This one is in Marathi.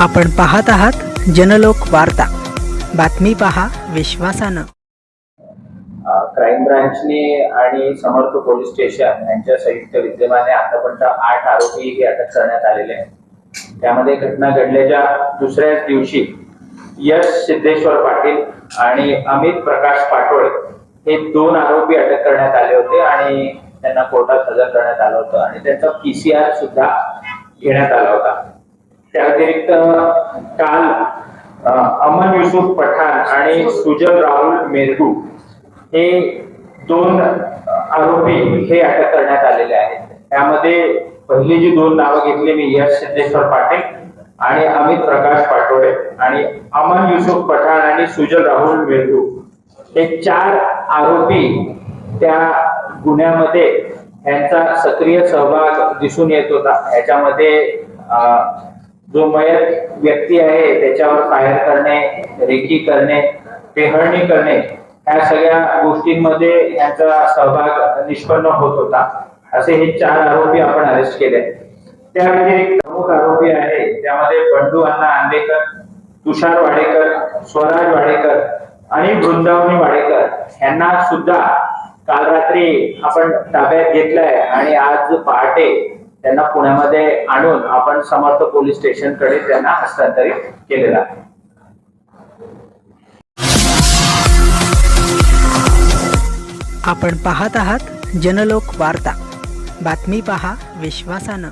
आपण पाहत आहात जनलोक वार्ता. बातमी पहा विश्वासानं. क्राईम ब्रांचने आणि समर्थ पोलीस स्टेशन यांच्या संयुक्त विद्यमाने आतापर्यंत आठ आरोपी हे अटक करण्यात आलेले आहेत. त्यामध्ये घटना घडल्याच्या दुसऱ्याच दिवशी यश सिद्धेश्वर पाटील आणि अमित प्रकाश पाटोळे हे दोन आरोपी अटक करण्यात आले होते आणि त्यांना कोर्टात हजर करण्यात आलं होतं आणि त्यांचा पीसीआर सुद्धा घेण्यात आला होता. त्या व्यतिरिक्त काल अमन युसुफ पठाण आणि सुजल राहुल मेरगू हे दोन आरोपी हे अटक करण्यात आलेले आहेत. त्यामध्ये पहिली जी दोन नावं घेतली मी यश सिद्धेश्वर पाटील आणि अमित प्रकाश पाटोळे आणि अमन युसुफ पठाण आणि सुजल राहुल मेरगू. हे चार आरोपी त्या गुन्ह्यामध्ये यांचा सक्रिय सहभाग दिसून येत होता. याच्यामध्ये जो मयत व्यक्ती आहे त्याच्यावर फायर करणे रेखी करणे टेहळणी करणे या सगळ्या गोष्टींमध्ये यांचा सहभाग निष्पन्न होत होता. असे हे चार आरोपी आपण अरेस्ट केले. त्या एक प्रमुख आरोपी आहे त्यामध्ये बंडू अण्णा आंबेकर तुषार वाडेकर स्वराज वाडेकर आणि वृंदावनी वाडेकर. यांना सुद्धा काल रात्री आपण ताब्यात घेतलाय आणि आज पहाटे त्यांना पुण्यामध्ये आणून आपण समर्थ पोलीस स्टेशनकडे त्यांना हस्तांतरित केलेलं आहे. आपण पाहत आहात जनलोक वार्ता. बातमी पहा विश्वासानं.